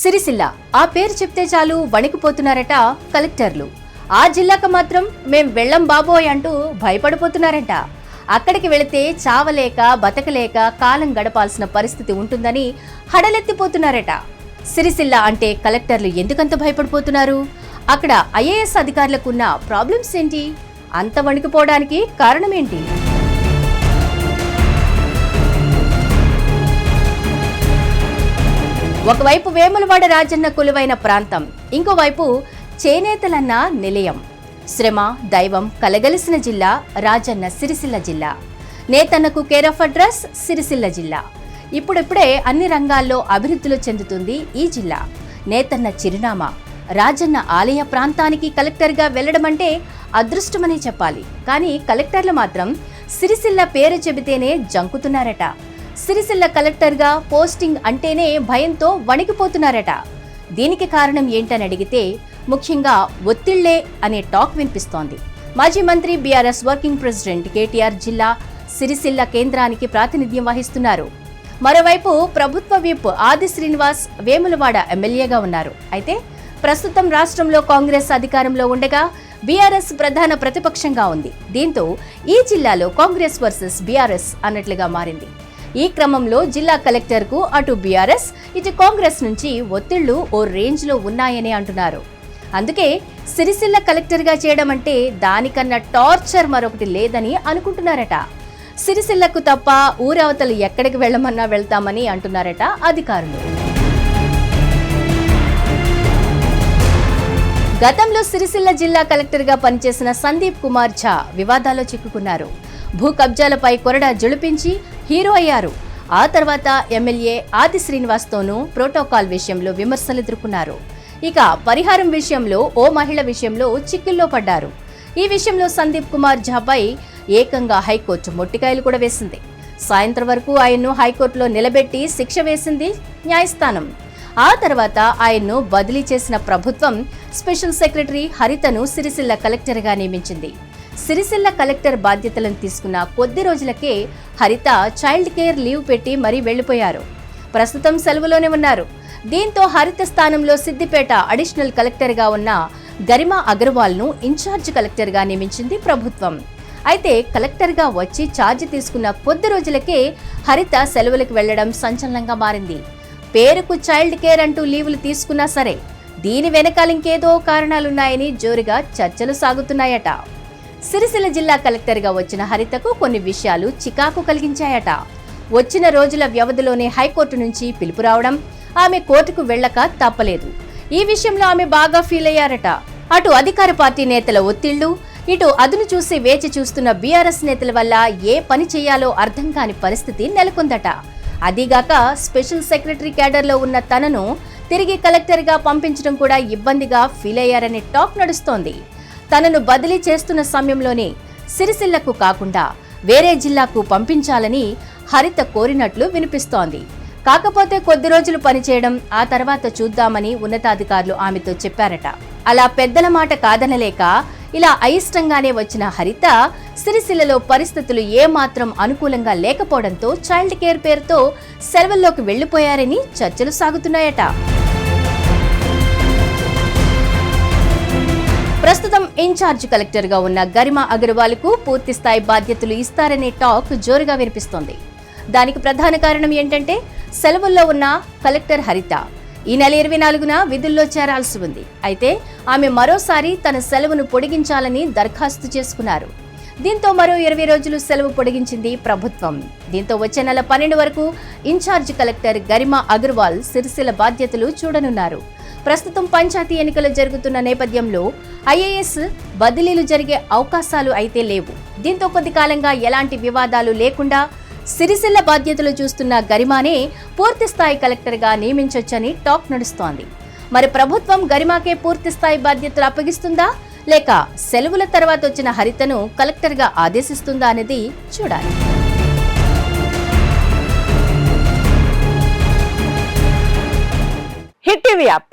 సిరిసిల్ల. ఆ పేరు చెప్తే చాలు వణికిపోతున్నారట కలెక్టర్లు. ఆ జిల్లాకు మాత్రం మేం వెళ్ళం బాబోయ్ అంటూ భయపడిపోతున్నారట. అక్కడికి వెళితే చావలేక బతకలేక కాలం గడపాల్సిన పరిస్థితి ఉంటుందని హడలెత్తిపోతున్నారట. సిరిసిల్ల అంటే కలెక్టర్లు ఎందుకంత భయపడిపోతున్నారు? అక్కడ ఐఏఎస్ అధికారులకున్న ప్రాబ్లమ్స్ ఏంటి? అంత వణికిపోవడానికి కారణమేంటి? ఒకవైపు వేములవాడ రాజన్న కొలువైన ప్రాంతం ఇంకోవైపు చేనేతలన్న నిలయం. శ్రమ దైవం కలగలిసిన జిల్లా రాజన్న సిరిసిల్ల జిల్లా. నేతన్నకు కేర్ ఆఫ్ అడ్రస్ సిరిసిల్ల జిల్లా. ఇప్పుడిప్పుడే అన్ని రంగాల్లో అభివృద్ధిలో చెందుతుంది ఈ జిల్లా. నేతన్న చిరునామా. రాజన్న ఆలయ ప్రాంతానికి కలెక్టర్గా వెళ్ళడం అంటే అదృష్టమనే చెప్పాలి. కానీ కలెక్టర్లు మాత్రం సిరిసిల్ల పేరు చెబితేనే జంకుతున్నారట. సిరిసిల్ల కలెక్టర్గా పోస్టింగ్ అంటేనే భయంతో వణికిపోతున్నారట. దీనికి కారణం ఏంటని అడిగితే ముఖ్యంగా ఒత్తిళ్ళే అనే టాక్ వినిపిస్తోంది. మాజీ మంత్రి బీఆర్ఎస్ వర్కింగ్ ప్రెసిడెంట్ కేటీఆర్ జిల్లా సిరిసిల్ల కేంద్రానికి ప్రాతినిధ్యం వహిస్తున్నారు. మరోవైపు ప్రభుత్వ విప్ ఆది శ్రీనివాస్ వేములవాడ ఎమ్మెల్యేగా ఉన్నారు. అయితే ప్రస్తుతం రాష్ట్రంలో కాంగ్రెస్ అధికారంలో ఉండగా బీఆర్ఎస్ ప్రధాన ప్రతిపక్షంగా ఉంది. దీంతో ఈ జిల్లాలో కాంగ్రెస్ వర్సెస్ బీఆర్ఎస్ అన్నట్లుగా మారింది. ఈ క్రమంలో జిల్లా కలెక్టర్కు అటు బీఆర్ఎస్ ఇటు కాంగ్రెస్ నుంచి ఒత్తిళ్ళు ఓ రేంజ్లో ఉన్నాయని అంటున్నారు. అందుకే సిరిసిల్ల కలెక్టర్గా చేయడం అంటే దానికన్నా టార్చర్ మరొకటి లేదని అనుకుంటున్నారట. సిరిసిల్లకు తప్ప ఊరవతలు ఎక్కడికి వెళ్ళమన్నా వెళ్తామని అంటున్నారట అధికారులు. గతంలో సిరిసిల్ల జిల్లా కలెక్టర్గా పనిచేసిన సందీప్ కుమార్ ఝా వివాదాల్లో చిక్కుకున్నారు. భూ కబ్జాలపై కొరడా జుళిపించి హీరో అయ్యారు. ఆ తర్వాత ఎమ్మెల్యే ఆది శ్రీనివాస్తోనూ ప్రోటోకాల్ విషయంలో విమర్శలు ఎదుర్కొన్నారు. ఇక పరిహారం విషయంలో ఓ మహిళ విషయంలో చిక్కుల్లో పడ్డారు. ఈ విషయంలో సందీప్ కుమార్ ఝాపై ఏకంగా హైకోర్టు మొట్టికాయలు కూడా వేసింది. సాయంత్రం వరకు ఆయన్ను హైకోర్టులో నిలబెట్టి శిక్ష వేసింది న్యాయస్థానం. ఆ తర్వాత ఆయన్ను బదిలీ చేసిన ప్రభుత్వం స్పెషల్ సెక్రటరీ హరితను సిరిసిల్ల కలెక్టర్గా నియమించింది. సిరిసిల్ల కలెక్టర్ బాధ్యతలను తీసుకున్న కొద్ది రోజులకే హరిత చైల్డ్ కేర్ లీవ్ పెట్టి మరీ వెళ్ళిపోయారు ప్రస్తుతం సెలవులోనే ఉన్నారు. దీంతో హరిత స్థానంలో సిద్దిపేట అడిషనల్ కలెక్టర్గా ఉన్న గరిమా అగర్వాల్ను ఇన్ఛార్జ్ కలెక్టర్గా నియమించింది ప్రభుత్వం. అయితే కలెక్టర్గా వచ్చి ఛార్జ్ తీసుకున్న కొద్ది రోజులకే హరిత సెలవులకు వెళ్ళడం సంచలనంగా మారింది. పేరుకు చైల్డ్ కేర్ అంటూ లీవులు తీసుకున్నా సరే దీని వెనకాల ఇంకేదో కారణాలున్నాయని జోరుగా చర్చలు సాగుతున్నాయట. సిరిసిల్ల జిల్లా కలెక్టర్గా వచ్చిన హరితకు కొన్ని విషయాలు చికాకు కలిగించాయట. వచ్చిన రోజుల వ్యవధిలోనే హైకోర్టు నుంచి పిలుపు రావడం ఆమె కోర్టుకు వెళ్ళక తప్పలేదు. ఈ విషయంలో ఆమె బాగా ఫీల్ అయ్యారట. అటు అధికార పార్టీ నేతల ఒత్తిళ్ళు ఇటు అదును చూసి వేచి చూస్తున్న బీఆర్ఎస్ నేతల వల్ల ఏ పని చేయాలో అర్థం కాని పరిస్థితి నెలకొందట. అదీగాక స్పెషల్ సెక్రటరీ క్యాడర్లో ఉన్న తనను తిరిగి కలెక్టర్గా పంపించడం కూడా ఇబ్బందిగా ఫీల్ అయ్యారనే టాక్ నడుస్తోంది. తనను బదిలీ చేస్తున్న సమయంలోనే సిరిసిల్లకు కాకుండా వేరే జిల్లాకు పంపించాలని హరిత కోరినట్లు వినిపిస్తోంది. కాకపోతే కొద్ది రోజులు పనిచేయడం ఆ తర్వాత చూద్దామని ఉన్నతాధికారులు ఆమెతో చెప్పారట. అలా పెద్దల మాట కాదనలేక ఇలా అయిష్టంగానే వచ్చిన హరిత సిరిసిల్లలో పరిస్థితులు ఏమాత్రం అనుకూలంగా లేకపోవడంతో చైల్డ్ కేర్ పేరుతో సెలవుల్లోకి వెళ్ళిపోయారని చర్చలు సాగుతున్నాయట. ప్రస్తుతం ఇన్ఛార్జ్ కలెక్టర్గా ఉన్న గరిమా అగర్వాల్కు పూర్తి స్థాయి బాధ్యతలు ఇస్తారనే టాక్ జోరుగా వినిపిస్తోంది. దానికి ప్రధాన కారణం ఏంటంటే సెలవుల్లో ఉన్న కలెక్టర్ హరిత. ఈ నెల ఇరవై నాలుగున విధుల్లో చేరాల్సి ఉంది. అయితే ఆమె మరోసారి తన సెలవును పొడిగించాలని దరఖాస్తు చేసుకున్నారు. దీంతో మరో ఇరవై రోజులు సెలవు పొడిగించింది ప్రభుత్వం. దీంతో వచ్చే నెల పన్నెండు వరకు in charge collector Garima Agarwal Sircilla బాధ్యతలు చూడనున్నారు. ప్రస్తుతం పంచాయతీ ఎన్నికలు జరుగుతున్న నేపథ్యంలో ఐఏఎస్ బదిలీలు జరిగే అవకాశాలు అయితే లేవు. దీంతో కొద్ది కాలంగా ఎలాంటి వివాదాలు లేకుండా సిరిసిల్ల బాధ్యతలు చూస్తున్న గరిమానే పూర్తిస్థాయి కలెక్టర్గా నియమించొచ్చని టాక్ నడుస్తోంది. మరి ప్రభుత్వం గరిమాకే పూర్తిస్థాయి బాధ్యతలు అప్పగిస్తుందా? లేక సెలవుల తర్వాత వచ్చిన హరితను కలెక్టర్గా ఆదేశిస్తుందా అనేది చూడాలి. Hit TV app.